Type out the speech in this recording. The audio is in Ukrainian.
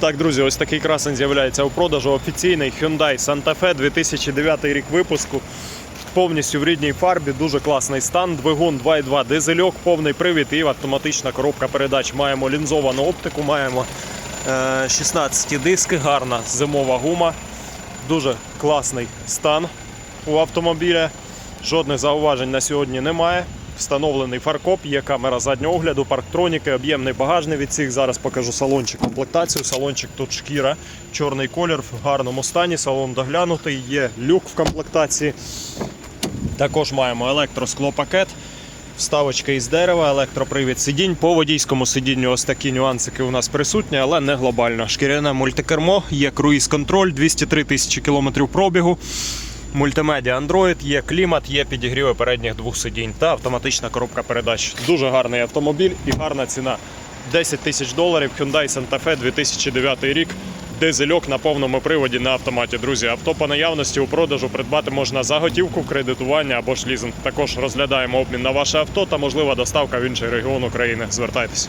Так, друзі, ось такий красень з'являється у продажу. Офіційний Hyundai Santa Fe 2009 рік випуску. Повністю в рідній фарбі, дуже класний стан. Двигун 2.2 дизельок, повний привід і автоматична коробка передач. Маємо лінзовану оптику, маємо е, 16 диски, гарна зимова гума. Дуже класний стан у автомобіля. Жодних зауважень на сьогодні немає. Встановлений фаркоп, є камера заднього огляду, парктроніки, об'ємний багажний відсік. Зараз покажу салончик комплектацію. Салончик тут шкіра, чорний колір в гарному стані. Салон доглянутий, є люк в комплектації. Також маємо електросклопакет, вставочка із дерева, електропривід сидінь. По водійському сидінню ось такі нюансики у нас присутні, але не глобально. Шкіряне мультикермо, є круїз-контроль, 203 тисячі кілометрів пробігу. Мультимедіа Android, є клімат, є підігріви передніх двох сидінь та автоматична коробка передач. Дуже гарний автомобіль і гарна ціна. 10 тисяч доларів Hyundai Santa Fe 2009 рік. Дизельок на повному приводі на автоматі. Друзі, авто по наявності у продажу придбати можна за готівку, кредитування або ж лізинг. Також розглядаємо обмін на ваше авто та можлива доставка в інший регіон України. Звертайтеся.